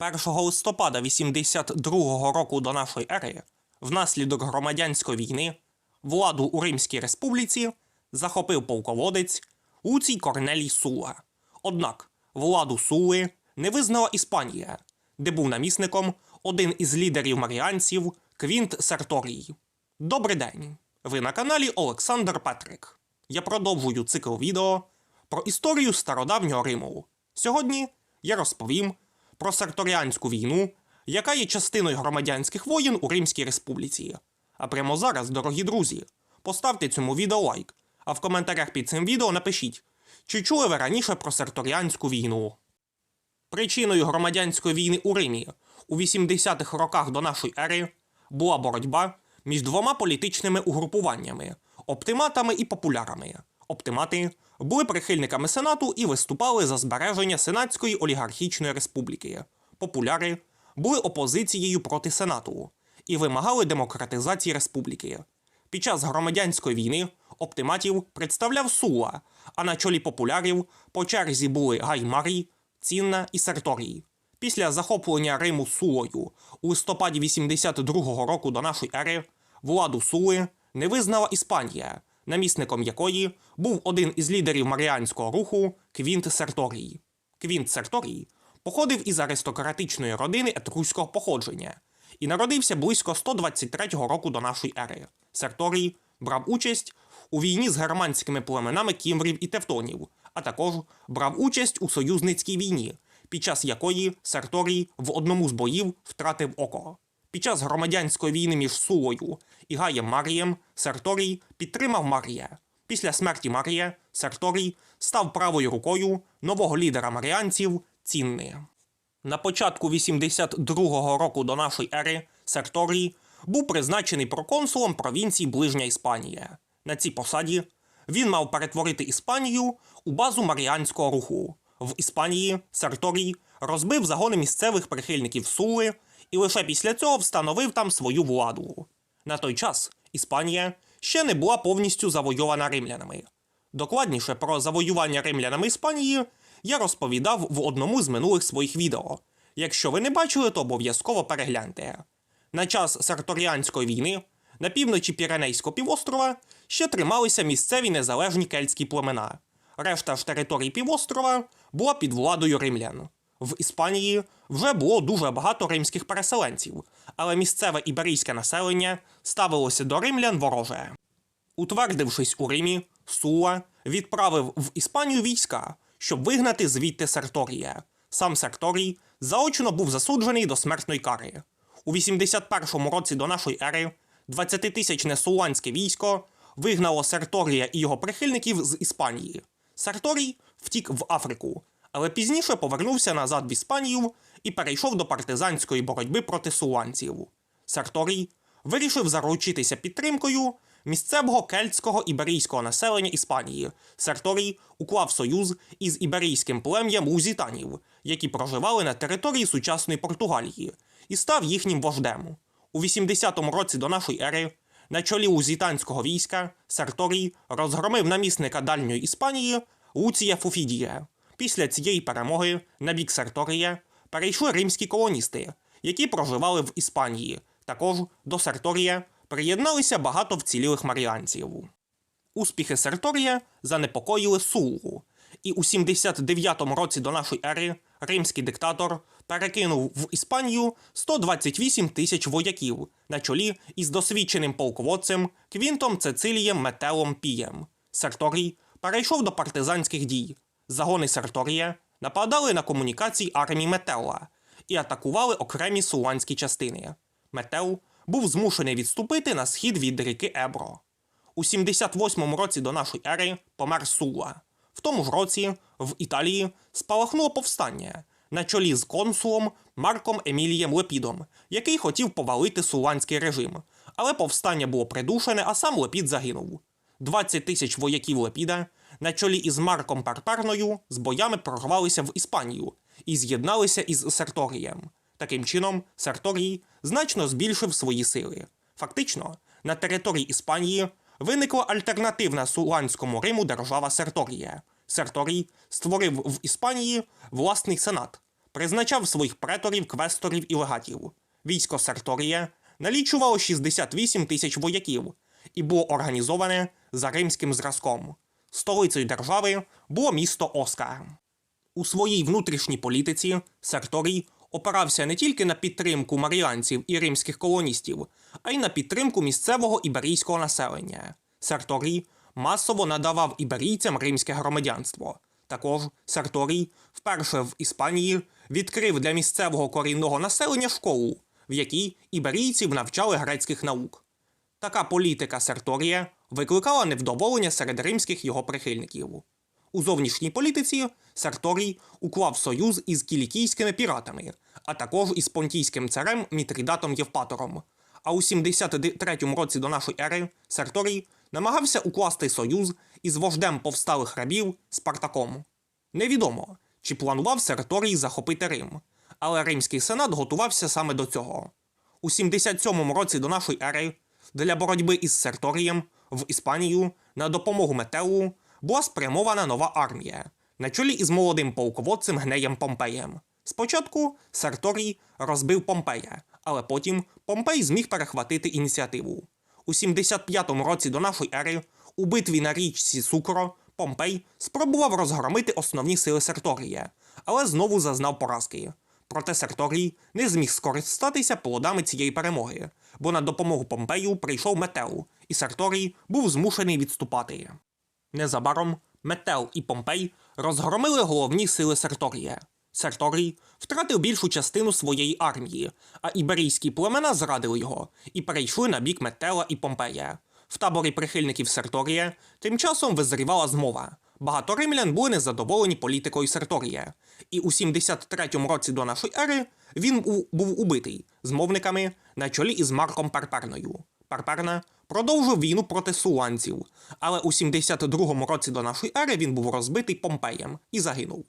1 листопада 82 року до нашої ери, внаслідок громадянської війни, владу у Римській республіці захопив полководець Луцій Корнелій Сула. Однак владу Сули не визнала Іспанія, де був намісником один із лідерів маріанців Квінт Серторій. Добрий день! Ви на каналі Олександр Петрик. Я продовжую цикл відео про історію стародавнього Риму. Сьогодні я розповім про Серторіанську війну, яка є частиною громадянських воєн у Римській Республіці. А прямо зараз, дорогі друзі, поставте цьому відео лайк, а в коментарях під цим відео напишіть, чи чули ви раніше про Серторіанську війну. Причиною громадянської війни у Римі у 80-х роках до нашої ери була боротьба між двома політичними угрупуваннями оптиматами і популярами. Оптимати були прихильниками сенату і виступали за збереження сенатської олігархічної республіки. Популяри були опозицією проти сенату і вимагали демократизації республіки. Під час громадянської війни оптиматів представляв Сула, а на чолі популярів по черзі були Гаймарій, Цінна і Серторій. Після захоплення Риму Сулою у листопаді 82-го року до нашої ери владу Сули не визнала Іспанія, намісником якої був один із лідерів маріанського руху Квінт Серторій. Квінт Серторій походив із аристократичної родини етруського походження і народився близько 123 року до нашої ери. Серторій брав участь у війні з германськими племенами кімврів і тевтонів, а також брав участь у союзницькій війні, під час якої Серторій в одному з боїв втратив око. Під час громадянської війни між Сулою і Гаєм Марієм Серторій підтримав Марія. Після смерті Марія Серторій став правою рукою нового лідера маріанців Цінни. На початку 82-го року до нашої ери Серторій був призначений проконсулом провінції Ближня Іспанія. На цій посаді він мав перетворити Іспанію у базу маріанського руху. В Іспанії Серторій розбив загони місцевих прихильників Сули і лише після цього встановив там свою владу. На той час Іспанія ще не була повністю завойована римлянами. Докладніше про завоювання римлянами Іспанії я розповідав в одному з минулих своїх відео. Якщо ви не бачили, то обов'язково перегляньте. На час Серторіанської війни на півночі Піренейського півострова ще трималися місцеві незалежні кельтські племена. Решта ж територій півострова була під владою римлян. В Іспанії вже було дуже багато римських переселенців, але місцеве іберійське населення ставилося до римлян вороже. Утвердившись у Римі, Сула відправив в Іспанію війська, щоб вигнати звідти Серторія. Сам Серторій заочно був засуджений до смертної кари. У 81-му році до нашої ери 20-тисячне суланське військо вигнало Серторія і його прихильників з Іспанії. Серторій втік в Африку, але пізніше повернувся назад в Іспанію і перейшов до партизанської боротьби проти суланців. Серторій вирішив заручитися підтримкою місцевого кельтського іберійського населення Іспанії. Серторій уклав союз із іберійським плем'ям лузітанів, які проживали на території сучасної Португалії, і став їхнім вождем. У 80-му році до нашої ери на чолі лузітанського війська Серторій розгромив намісника дальньої Іспанії Луція Фуфідія. Після цієї перемоги на бік Серторія перейшли римські колоністи, які проживали в Іспанії. Також до Серторія приєдналися багато вцілілих маріанців. Успіхи Серторія занепокоїли Сулу, і у 79-му році до нашої ери римський диктатор перекинув в Іспанію 128 тисяч вояків на чолі із досвідченим полководцем Квінтом Цецилієм Метелом Пієм. Серторій перейшов до партизанських дій. Загони Серторія нападали на комунікації армії Метела і атакували окремі суланські частини. Метел був змушений відступити на схід від ріки Ебро. У 78-му році до нашої ери помер Сула. В тому ж році в Італії спалахнуло повстання на чолі з консулом Марком Емілієм Лепідом, який хотів повалити суланський режим. Але повстання було придушене, а сам Лепід загинув. 20 тисяч вояків Лепіда на чолі із Марком Парпарною з боями прорвалися в Іспанію і з'єдналися із Серторієм. Таким чином, Серторій значно збільшив свої сили. Фактично, на території Іспанії виникла альтернативна Суланському Риму держава Серторія. Серторій створив в Іспанії власний сенат, призначав своїх преторів, квесторів і легатів. Військо Серторія налічувало 68 тисяч вояків і було організоване за римським зразком. Столицею держави було місто Оскар. У своїй внутрішній політиці Серторій опирався не тільки на підтримку маріанців і римських колоністів, а й на підтримку місцевого іберійського населення. Серторій масово надавав іберійцям римське громадянство. Також Серторій вперше в Іспанії відкрив для місцевого корінного населення школу, в якій іберійців навчали грецьких наук. Така політика Серторія викликала невдоволення серед римських його прихильників. У зовнішній політиці Серторій уклав союз із кілікійськими піратами, а також із понтійським царем Мітридатом Євпатором. А у 73 році до нашої ери Серторій намагався укласти союз із вождем повсталих рабів Спартаком. Невідомо, чи планував Серторій захопити Рим, але Римський сенат готувався саме до цього. У 77 році до нашої ери для боротьби із Серторієм в Іспанію на допомогу Метеу була спрямована нова армія на чолі із молодим полководцем Гнеєм Помпеєм. Спочатку Серторій розбив Помпея, але потім Помпей зміг перехватити ініціативу. У 75 році до нашої ери у битві на річці Сукро Помпей спробував розгромити основні сили Серторія, але знову зазнав поразки. Проте Серторій не зміг скористатися плодами цієї перемоги, бо на допомогу Помпею прийшов Метеу, і Серторій був змушений відступати. Незабаром Метел і Помпей розгромили головні сили Серторія. Серторій втратив більшу частину своєї армії, а іберійські племена зрадили його і перейшли на бік Метела і Помпея. В таборі прихильників Серторія тим часом визрівала змова. Багато римлян були незадоволені політикою Серторія, і у 73-му році до нашої ери він був убитий змовниками на чолі із Марком Перперною. Перперна продовжив війну проти суланців, але у 72-му році до нашої ери він був розбитий Помпеєм і загинув.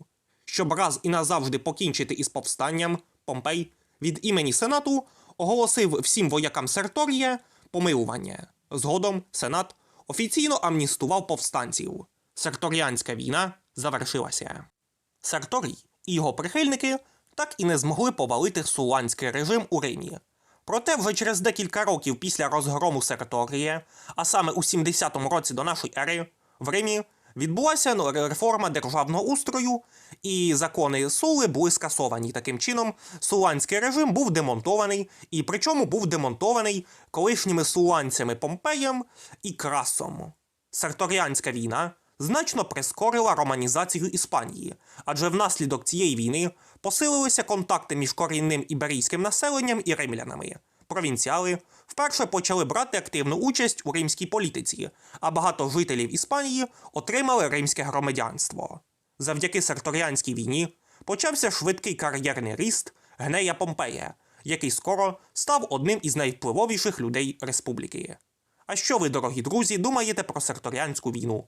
Щоб раз і назавжди покінчити із повстанням, Помпей від імені Сенату оголосив всім воякам Серторія помилування. Згодом Сенат офіційно амністував повстанців. Серторіанська війна завершилася. Серторій і його прихильники так і не змогли повалити суланський режим у Римі. Проте вже через декілька років після розгрому Серторія, а саме у 70-му році до нашої ери, в Римі відбулася реформа державного устрою, і закони Сули були скасовані. Таким чином, суланський режим був демонтований, і причому був демонтований колишніми суланцями Помпеєм і Красом. Серторіанська війна значно прискорила романізацію Іспанії, адже внаслідок цієї війни посилилися контакти між корінним іберійським населенням і римлянами. Провінціали вперше почали брати активну участь у римській політиці, а багато жителів Іспанії отримали римське громадянство. Завдяки Серторіанській війні почався швидкий кар'єрний ріст Гнея Помпея, який скоро став одним із найвпливовіших людей республіки. А що ви, дорогі друзі, думаєте про Серторіанську війну?